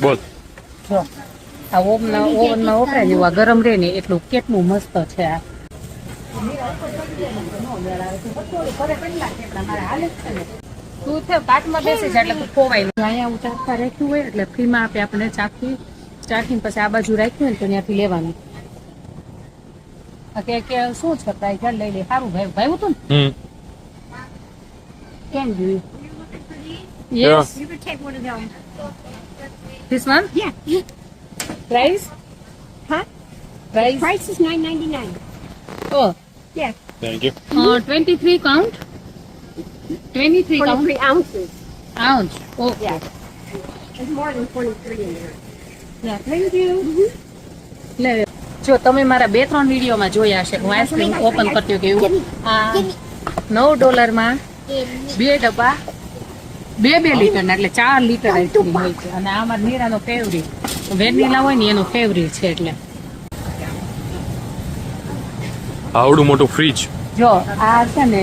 બોલ. આ ઓવન ઓવનમાં વપરાય આ ગરમ રહે ને એટલું કેટલું મસ્ત છે આ. તું છે પાટમાં બેસી છે એટલે ખોવાય અહીંયા હું ચાખતા રાખ્યું હોય એટલે ફ્રીમાં આપે આપણે ચાખી ચાખીને પછી આ બાજુ રાખ્યું હોય ને તો ત્યાંથી લેવાનું. કે કે શું છે પ્રાઇસ લઈ લે. સારું ભાઈ. ભાઈ હતું ને? કેમ જોયું yes you can take one of them. This one Yeah. Price Huh? Price Price is nine ninety nine. O Yeah. Thank you twenty three count twenty three Twenty count three ounces. Ounce okay Yeah. There's more than twenty three in there. Thank you લે જો તમે મારા બે ત્રણ વિડીયોમાં જોયા હશે હું આઈસ્ક્રીમ ઓપન કરતી હોય કે એવું આ નવ ડોલરમાં બે ડબ્બા બે બે લીટરના એટલે ચાર લીટર આઈસ્ક્રીમ હોય છે. અને આ અમારા નીરાનો ફેવરિટ વેનીલા હોય ને એનો ફેવરિટ છે એટલે. આવડું મોટું ફ્રીજ જો આ છે ને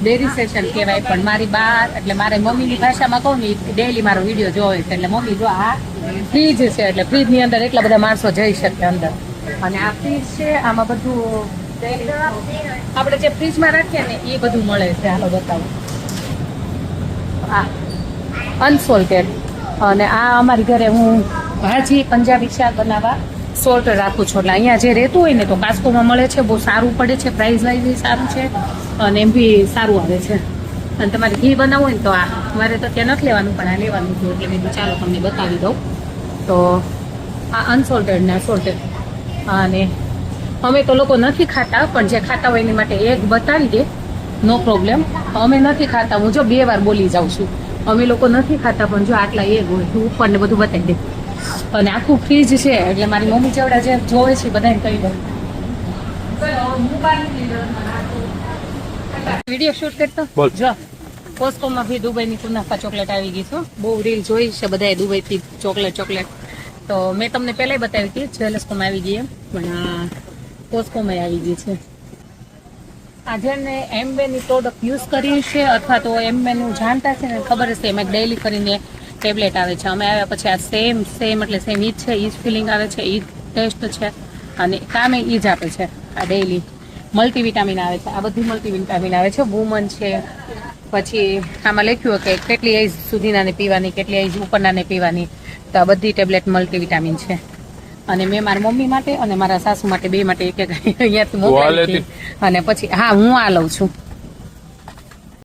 ડેરી સેશન કહેવાય પણ મારી બા એટલે મારે મમ્મીની ભાષામાં કહું ને ડેલી મારો વીડિયો જોવે છે. એટલે મમ્મી જો આ ફ્રીજ છે એટલે ફ્રીજની અંદર એટલા બધા માણસો જઈ શકે અંદર. અને આ ફ્રીજ છે આમાં બધું આપણે જે ફ્રીજમાં રાખીએ ને એ બધું મળે છે. હાલો બતાવું. આ અનસોલ્ટેડ અને આ અમારી ઘરે હું ભાજી, પંજાબી શાક બનાવવા સોલ્ટ રાખું છું. એટલે અહીંયા જે રહેતું હોય ને તો કાસ્કોમાં મળે છે, બહુ સારું પડે છે પ્રાઇસ વાઇઝ સારું છે, અને એમ બી સારું આવે છે. અને તમારે ઘી બનાવવું હોય ને તો આ, મારે તો ત્યાં નથી લેવાનું, પણ આ લેવાનું હતું એટલે મેં ચાલો તમને બતાવી દઉં. તો આ અનસોલ્ટેડ ને સોલ્ટેડ અને અમે તો લોકો નથી ખાતા, પણ જે ખાતા હોય એની માટે એક બતાવી દે. નો પ્રોબ્લેમ. અમે નથી ખાતા. હું જો બે વાર બોલી જાઉં છું. અમે લોકો નથી ખાતા પણ જો આટલા એ હોય ઉપર ને બધું બતાવી દે. અને આખું ફ્રીજ છે એટલે મારી મમ્મી ચેવડા જે જોવે છે બધાને કહી દઉં. વીડિયો શૂટ કરતો? બોલ. જો કોસ્કોમાં ભી દુબઈની કુનાફા ચોકલેટ આવી ગઈ છે. બહુ રીલ જોઈ છે બધાએ દુબઈથી ચોકલેટ ચોકલેટ. તો મેં તમને પહેલાંય બતાવી હતી જ્વેલર્સકોમાં આવી ગઈ એમ. પણ આ કોસ્કોમાં આવી ગઈ છે. આ એમ એમબેની પ્રોડક્ટ યુઝ કરી છે, અથવા તો એમ બેનું જાણતા છે ને, ખબર હશે, એમાં ડેઈલી કરીને ટેબ્લેટ આવે છે. અમે આવ્યા પછી આ સેમ સેમ એટલે સેમ ઈ જ છે, ઈ જ ફિલિંગ આવે છે, ઈ ટેસ્ટ છે, અને કામે ઈ જ આપે છે, આ ડેઈલી મલ્ટીવિટામિન આવે છે, આ બધી મલ્ટીવિટામિન આવે છે વુમન છે, પછી આમાં લખ્યું કે કેટલી એજ સુધીનાને પીવાની, કેટલી એજ ઉપરનાને પીવાની, તો આ બધી ટેબ્લેટ મલ્ટીવિટામિન છે. અને મેં મારા મમ્મી માટે અને મારા સાસુ માટે બે માટે એક એક અહીંયાથી મોકલાવી અને પછી હા હું આ લઉં છું.